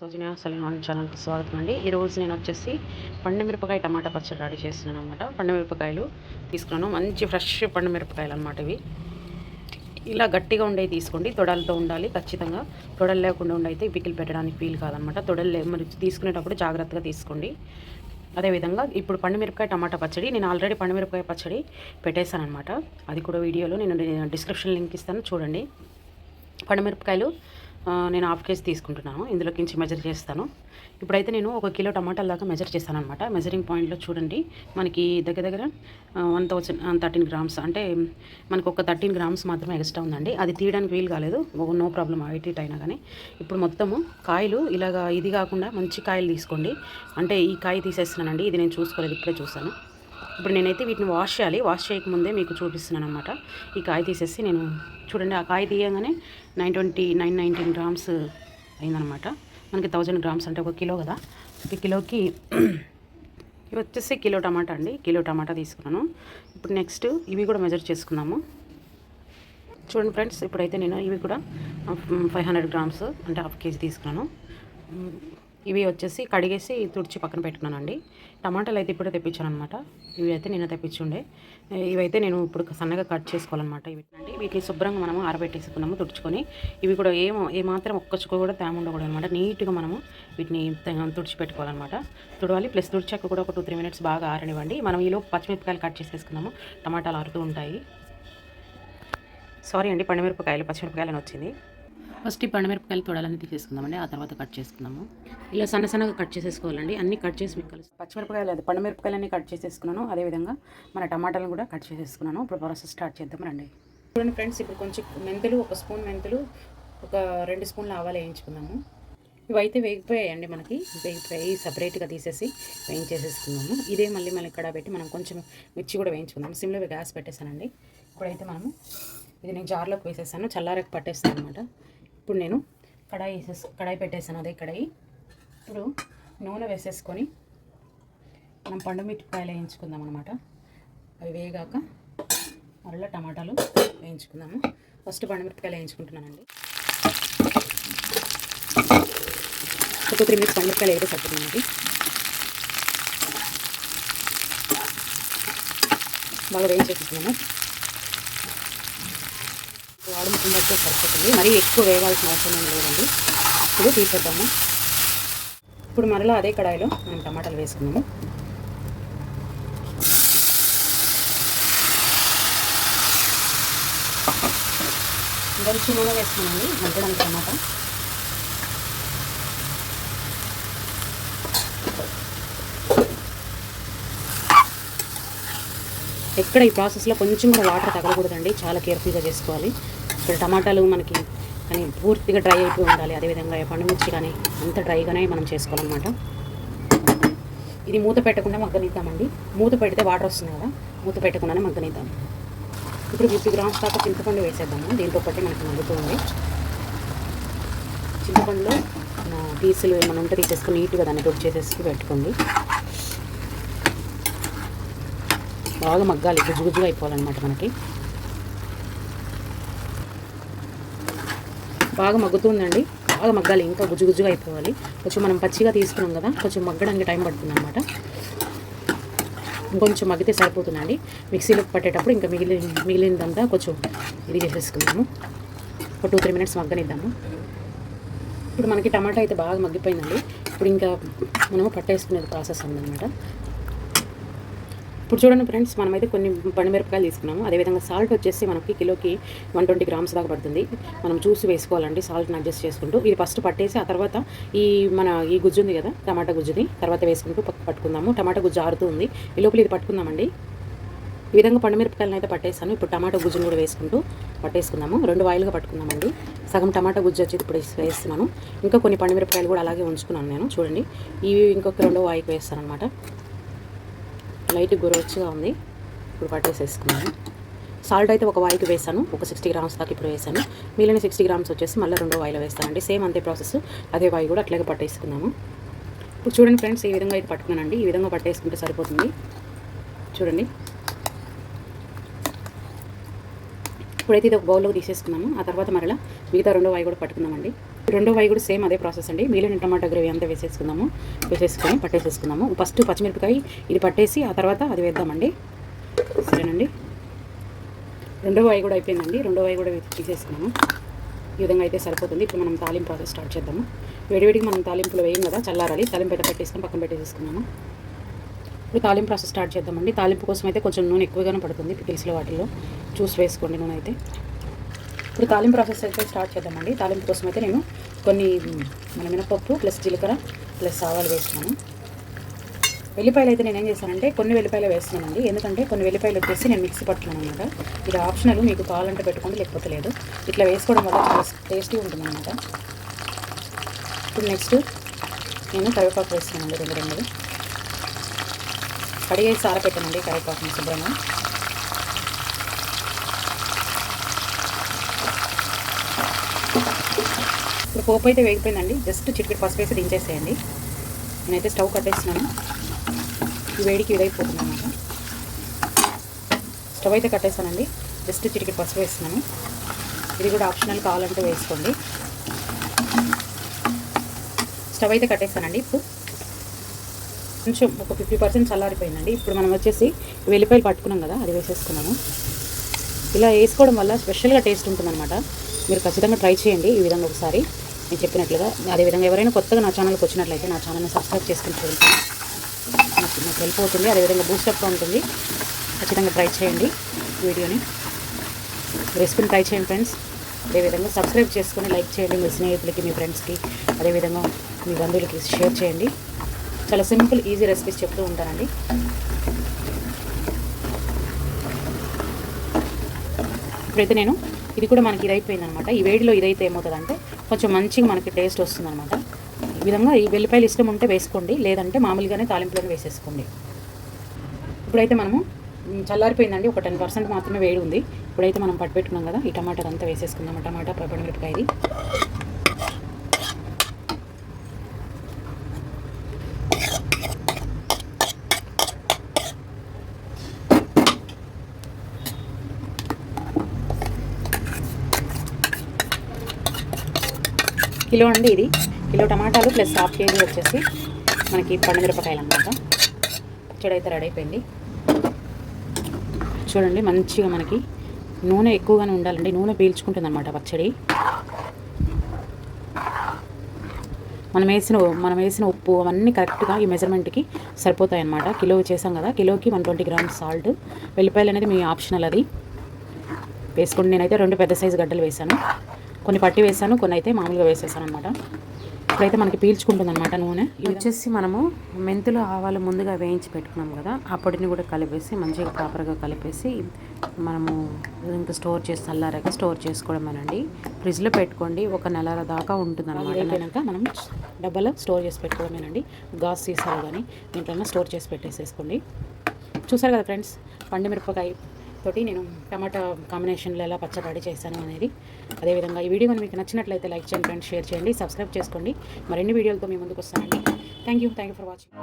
సోజనియా సలీమాన్ ఛానల్కి స్వాగతం అండి. ఈరోజు నేను వచ్చేసి పండు మిరపకాయ టమాటా పచ్చడి రెడీ చేస్తున్నాను అనమాట పండు మిరపకాయలు తీసుకున్నాను. మంచి ఫ్రెష్ పండు మిరపకాయలు అనమాట ఇవి. ఇలా గట్టిగా ఉండేవి తీసుకోండి. తొడలతో ఉండాలి ఖచ్చితంగా. తొడలు లేకుండా ఉండైతే పికిల్ పెట్టడానికి వీలు కాదనమాట తొడలు లే- మరి తీసుకునేటప్పుడు జాగ్రత్తగా తీసుకోండి. అదేవిధంగా ఇప్పుడు పండు మిరపకాయ టమాటా పచ్చడి నేను ఆల్రెడీ పండు మిరపకాయ పచ్చడి పెట్టేశాను అనమాట అది కూడా వీడియోలో నేను డిస్క్రిప్షన్ లింక్ ఇస్తాను. చూడండి. పండుమిరపకాయలు నేను హాఫ్ కేజీ తీసుకుంటున్నాను. ఇందులోకించి మెజర్ చేస్తాను. ఇప్పుడైతే నేను ఒక కిలో టమాటాల దాకా మెజర్ చేస్తాను అనమాట మెజరింగ్ పాయింట్లో చూడండి. మనకి దగ్గర దగ్గర వన్ థౌసండ్ థర్టీన్ గ్రామ్స్ అంటే మనకు ఒక థర్టీన్ గ్రామ్స్ మాత్రమే ఎక్స్ట్రా ఉందండి. అది తీయడానికి వీలు కాలేదు. నో ప్రాబ్లం ఎయిట్ ఇట్ అయినా కానీ. ఇప్పుడు మొత్తము కాయలు ఇలాగా ఇది కాకుండా మంచి కాయలు తీసుకోండి. అంటే ఈ కాయ తీసేస్తున్నానండి. ఇది నేను చూసుకోలేదు. ఇప్పుడే చూసాను ఇప్పుడు నేనైతే వీటిని వాష్ చేయాలి. వాష్ చేయకముందే మీకు చూపిస్తున్నాను అనమాట ఈ కాయ తీసేసి నేను చూడండి ఆ కాయ తీయగానే nine twenty nine nineteen grams అయిందనమాట మనకి థౌజండ్ గ్రామ్స్ అంటే ఒక కిలో కదా. ఒక కిలోకి ఇవి వచ్చేసి కిలో టమాటా అండి. కిలో టమాటా తీసుకున్నాను. ఇప్పుడు నెక్స్ట్ ఇవి కూడా మెజర్ చేసుకుందాము. చూడండి ఫ్రెండ్స్ ఇప్పుడైతే నేను ఇవి కూడా ఫైవ్ హండ్రెడ్ గ్రామ్స్ అంటే హాఫ్ కేజీ తీసుకున్నాను. ఇవి వచ్చేసి కడిగేసి తుడిచి పక్కన పెట్టుకున్నానండి. టమాటాలు అయితే ఇప్పుడే తెప్పించాను అనమాట ఇవి అయితే నేను తెప్పించుండే. ఇవైతే నేను ఇప్పుడు సన్నగా కట్ చేసుకోవాలన్నమాట. ఇవి అంటే వీటిని శుభ్రంగా మనము ఆరబెట్టేసుకున్నాము తుడుచుకొని. ఇవి కూడా ఏమో ఏమాత్రం ఒక్క చుక్క కూడా తేమ ఉండకూడదు అనమాట నీట్గా మనము వీటిని త- తుడిచి పెట్టుకోవాలన్నమాట. తుడవాలి. ప్లస్ తుడిచాక కూడా ఒక టూ త్రీ మినిట్స్ బాగా ఆరనివ్వండి. మనం ఈలో పచ్చిమిరపకాయలు కట్ చేసేసుకున్నాము. టమాటాలు ఆరుతూ ఉంటాయి. సారీ అండి పండుమిరపకాయలు పచ్చిమిరపకాయలు అని వచ్చింది. ఫస్ట్ ఈ పండుమిరపకాయలు తొడాలని తీసేసుకుందామండి. ఆ తర్వాత కట్ చేసుకుందాము. ఇలా సన్న సన్నగా కట్ చేసేసుకోవాలండి. అన్ని కట్ చేసి మీకు కలుసు పచ్చిమిరపకాయలు అది పండుమిరపకాయలన్నీ కట్ చేసేసుకున్నాను. అదేవిధంగా మన టమాటాలను కూడా కట్ చేసేసుకున్నాను. ఇప్పుడు ప్రాసెస్ స్టార్ట్ చేద్దాం రండి. చూడండి ఫ్రెండ్స్ ఇప్పుడు కొంచెం మెంతులు ఒక స్పూన్ మెంతులు ఒక రెండు స్పూన్ల ఆవాలు వేయించుకుందాము ఇవైతే వేగిపోయాయండి మనకి. వేగిపోయి సపరేట్గా తీసేసి వేయించేసేసుకున్నాము. ఇదే మళ్ళీ మళ్ళీ ఇక్కడ పెట్టి మనం కొంచెం మిర్చి కూడా వేయించుకుందాం. సిమ్లో గ్యాస్ పెట్టేశానండి. ఇప్పుడైతే మనము ఇది నేను జార్లోకి వేసేసాను. చల్లారకు పట్టేస్తాను అనమాట ఇప్పుడు నేను కడాయి వేసేసి కడాయి పెట్టేసాను అదే కడాయి. ఇప్పుడు నూనె వేసేసుకొని మనం పండు మిరపకాయలు వేయించుకుందాం అనమాట అవి వేగాక మరలా టమాటాలు వేయించుకుందాము. ఫస్ట్ పండు మిరపకాయలు వేయించుకుంటున్నానండి. ఒక త్రీ మినిట్స్ పండు మిరపకాయలు వేస్తే సరిపోతుందండి. బాగా వేయించేసుకున్నాము వాడుకుంటే సరిపోతుంది మరీ ఎక్కువ వేయాల్సిన అవసరం ఏం లేదండి. ఇప్పుడు తీసేద్దాము. ఇప్పుడు మరలా అదే కడాయిలో మనం టమాటాలు వేసుకున్నాము కొంచెం నూనె వేసుకున్నామండి మగ్గడానికి టమాటా. ఎక్కడ ఈ ప్రాసెస్లో కొంచెం కూడా వాటర్ తగలకూడదండి. చాలా కేర్ఫుల్గా చేసుకోవాలి. ఇప్పుడు టమాటాలు మనకి కానీ పూర్తిగా డ్రై అయిపోయి ఉండాలి. అదేవిధంగా పండుమిర్చి కానీ అంత డ్రైగానే మనం చేసుకోవాలన్నమాట. ఇది మూత పెట్టకుండా మగ్గనిద్దామండి. మూత పెడితే వాటర్ వస్తుంది కదా మూత పెట్టకుండానే మగ్గనిద్దాం. ఇప్పుడు ఫిఫ్టీ గ్రామ్స్ దాకా చింతపండు వేసేద్దాము. దీంతో పాటు మనకి మగ్గుతుంది. చింతపండులో పీసులు ఏమైనా ఉంటే తీసేసుకుని నీట్గా దాన్ని రుబ్బు చేసేసి పెట్టుకోండి. బాగా మగ్గాలి గుజ్జు గుజ్జుగా అయిపోవాలన్నమాట మనకి. బాగా మగ్గుతుందండి. బాగా మగ్గాలి. ఇంకా గుజ్జుగుజ్జుగా అయిపోవాలి. కొంచెం మనం పచ్చిగా తీసుకున్నాం కదా కొంచెం మగ్గడానికి టైం పడుతుంది అనమాట ఇంకొంచెం మగ్గితే సరిపోతుందండి. మిక్సీలో పట్టేటప్పుడు ఇంకా మిగిలి మిగిలిందంతా కొంచెం ఇది చేసేసుకుందాము. ఒక టూ త్రీ మినిట్స్ మగ్గనిద్దాము. ఇప్పుడు మనకి టమాటా అయితే బాగా మగ్గిపోయిందండి. ఇప్పుడు ఇంకా మనము పట్టేసుకునేది ప్రాసెస్ ఉందన్నమాట ఇప్పుడు చూడండి ఫ్రెండ్స్ మనమైతే కొన్ని పండుమిరపకాయలు తీసుకున్నాము. అదేవిధంగా సాల్ట్ వచ్చేసి మనకి కిలోకి వన్ ట్వంటీ గ్రామ్స్ దాకా పడుతుంది. మనం చూసి వేసుకోవాలండి సాల్ట్ని అడ్జస్ట్ చేసుకుంటూ. ఇది ఫస్ట్ పట్టేసి ఆ తర్వాత ఈ మన ఈ గుజ్జు ఉంది కదా టమాటా గుజ్జుని తర్వాత వేసుకుంటూ పక్క పట్టుకుందాము. టమాటా గుజ్జు ఆరుతూ ఉంది. ఈ లోపల ఇది పట్టుకుందామండి. ఈ విధంగా పండుమిరపకాయలను అయితే పట్టేసాను. ఇప్పుడు టమాటా గుజ్జును కూడా వేసుకుంటూ పట్టేసుకుందాము. రెండు వాయిలుగా పట్టుకుందామండి. సగం టమాటా గుజ్జు వచ్చి ఇప్పుడు వేస్తున్నాను. ఇంకా కొన్ని పండుమిరపకాయలు కూడా అలాగే ఉంచుకున్నాను నేను. చూడండి. ఇవి ఇంకొక రెండో వాయికి వేస్తాను అనమాట లైట్ గురొచ్చుగా ఉంది. ఇప్పుడు పట్టేసేసుకున్నాను. సాల్ట్ అయితే ఒక వాయికి వేసాను. ఒక సిక్స్టీ గ్రామ్స్ దాకా ఇప్పుడు వేసాను. మిగిలిన సిక్స్టీ గ్రామ్స్ వచ్చేసి మళ్ళీ రెండో వాయిలో వేస్తానండి. సేమ్ అంతే ప్రాసెస్. అదే వాయి కూడా అట్లాగే పట్టేసుకున్నాము. ఇప్పుడు చూడండి ఫ్రెండ్స్ ఈ విధంగా అయితే పట్టుకున్నానండి. ఈ విధంగా పట్టేసుకుంటే సరిపోతుంది. చూడండి. ఇప్పుడైతే ఇది ఒక బౌల్లోకి తీసేసుకున్నాము. ఆ తర్వాత మరలా మిగతా రెండో వాయి కూడా పట్టుకున్నామండి రెండో వై కూడా సేమ్ అదే ప్రాసెస్ అండి. మిగిలిన టమాటా గ్రేవీ అంతా వేసేసుకుందాము. వేసేసుకొని పట్టేసేసుకుందాము. ఫస్ట్ పచ్చిమిరపకాయ ఇది పట్టేసి ఆ తర్వాత అది వేద్దామండి. సరేనండి? రెండో వై కూడా అయిపోయిందండి. రెండో వై కూడా తీసేసుకున్నాము. ఈ విధంగా అయితే సరిపోతుంది. ఇప్పుడు మనం తాలింపు ప్రాసెస్ స్టార్ట్ చేద్దాము. వేడివేడికి మనం తాలింపులు వేయం కదా చల్లారాలి. తాలింపు అయితే పెట్టేసుకొని పక్కన పెట్టేసేసుకున్నాము. ఇప్పుడు తాలింపు ప్రాసెస్ స్టార్ట్ చేద్దామండి. తాలింపు కోసం అయితే కొంచెం నూనె ఎక్కువగానే పడుతుంది. పికిల్స్లో వాటిల్లో. చూసి వేసుకోండి నూనె అయితే. ఇప్పుడు తాలింపు ప్రాసెస్ అయితే స్టార్ట్ చేద్దామండి. తాలింపు కోసం అయితే నేను కొన్ని మన మినపప్పు ప్లస్ జీలకర్ర ప్లస్ ఆవాలు వేస్తున్నాను. వెల్లిపాయలు అయితే నేను ఏం చేశానంటే కొన్ని వెల్లిపాయలు వేస్తున్నానండి. ఎందుకంటే కొన్ని వెల్లిపాయలు వచ్చేసి నేను మిక్సీ పట్టుకున్నాను అనమాట ఇది ఆప్షనల్ మీకు కావాలంటే పెట్టుకోండి లేకపోతే లేదు. ఇట్లా వేసుకోవడం వల్ల చాలా టేస్టీ ఉంటుంది అనమాట ఇప్పుడు నెక్స్ట్ నేను కరివేపాకు వేస్తున్నానండి రెండు రెండు. కడిగేసి సారపెట్టానండి కరివేపాకుని శుభ్రంగా. పోపు అయితే వేగిపోయిందండి. జస్ట్ చిటికెట్ పసుపు వేసి దించేసేయండి. నేనైతే స్టవ్ కట్టేస్తున్నాను. ఈ వేడికి ఇదైపోతుంది అనమాట. స్టవ్ అయితే కట్టేస్తానండి. జస్ట్ చిటికెట్ పసుపు వేస్తున్నాను. ఇది కూడా ఆప్షనల్ కావాలంటే వేసుకోండి. స్టవ్ అయితే కట్టేస్తానండి. ఇప్పుడు కొంచెం ఒక ఫిఫ్టీ పర్సెంట్ చల్లారిపోయిందండి. ఇప్పుడు మనం వచ్చేసి వెల్లిపాయలు పట్టుకున్నాం కదా అది వేసేసుకున్నాము ఇలా వేసుకోవడం వల్ల స్పెషల్గా టేస్ట్ ఉంటుందన్నమాట. మీరు ఖచ్చితంగా ట్రై చేయండి ఈ విధంగా ఒకసారి. నేను చెప్పినట్లుగా అదేవిధంగా ఎవరైనా కొత్తగా నా ఛానల్కి వచ్చినట్లయితే నా ఛానల్ని సబ్స్క్రైబ్ చేసుకుని చూడండి. నాకు నాకు హెల్ప్ అవుతుంది అదేవిధంగా బూస్టప్గా ఉంటుంది. ఖచ్చితంగా ట్రై చేయండి వీడియోని. రెసిపీని ట్రై చేయండి ఫ్రెండ్స్ అదేవిధంగా సబ్స్క్రైబ్ చేసుకొని లైక్ చేయండి మీ స్నేహితులకి మీ ఫ్రెండ్స్కి అదేవిధంగా మీ బంధువులకి షేర్ చేయండి. చాలా సింపుల్ ఈజీ రెసిపీస్ చెప్తూ ఉంటానండి. ఇప్పుడైతే నేను ఇది కూడా మనకి ఇదైపోయింది అనమాట ఈ వేడిలో ఇదైతే ఏమవుతుందంటే కొంచెం మంచిగా మనకి టేస్ట్ వస్తుంది అనమాట ఈ విధంగా ఈ వెల్లిపాయలు ఇష్టం ఉంటే వేసుకోండి లేదంటే మామూలుగానే తాలింపులను వేసేసుకోండి. ఇప్పుడైతే మనము చల్లారిపోయిందండి ఒక టెన్ పర్సెంట్ మాత్రమే వేడి ఉంది. ఇప్పుడైతే మనం పట్టు పెట్టుకున్నాం కదా ఈ టమాటా అంతా వేసేసుకుందాం. టమాటా పప్పడి మిరపకాయది కిలో అండి ఇది. కిలో టమాటాలు ప్లస్ హాఫ్ కేజీ వచ్చేసి మనకి పండుమిరపకాయలు అనమాట పచ్చడి అయితే రెడీ అయిపోయింది. చూడండి మంచిగా మనకి నూనె ఎక్కువగానే ఉండాలండి. నూనె పీల్చుకుంటుంది అనమాట పచ్చడి. మనం వేసిన మనం వేసిన ఉప్పు అవన్నీ కరెక్ట్గా ఈ మెజర్మెంట్కి సరిపోతాయి అన్నమాట కిలో చేసాం కదా కిలోకి వన్ ట్వంటీ గ్రామ్స్ సాల్ట్ వెల్లిపాయలు అనేది మీ ఆప్షనల్ అది. వేసుకోండి. నేనైతే రెండు పెద్ద సైజు గడ్డలు వేసాను కొన్ని పట్టి వేసాను కొన్ని అయితే మామూలుగా వేసేసాను అనమాట ఇప్పుడైతే మనకి పీల్చుకుంటుంది అనమాట నూనె. ఇది వచ్చేసి మనము మెంతులు ఆవాలు ముందుగా వేయించి పెట్టుకున్నాం కదా ఆ పొడిని కూడా కలిపేసి మంచిగా ప్రాపర్గా కలిపేసి మనము ఇంకా స్టోర్ చేసి చల్లారాక స్టోర్ చేసుకోవడమేనండి. ఫ్రిడ్జ్లో పెట్టుకోండి ఒక నెల దాకా ఉంటుంది అనమాట అయిపోయాక మనం డబ్బాలో స్టోర్ చేసి పెట్టుకోవడమేనండి. గాస్ సీసాలు కానీ దీంట్లో స్టోర్ చేసి పెట్టేసేసుకోండి. చూసారు కదా ఫ్రెండ్స్ పండు మిరపకాయ తోటి నేను టమాటా కాంబినేషన్లో ఎలా పచ్చడి చేశాను అనేది. అదేవిధంగా ఈ వీడియో మీకు నచ్చినట్లయితే లైక్ చేయండి ఫ్రెండ్స్ షేర్ చేయండి సబ్స్క్రైబ్ చేసుకోండి. మరిన్ని వీడియోలతో మీ ముందుకు వస్తానండి. Thank you thank you for watching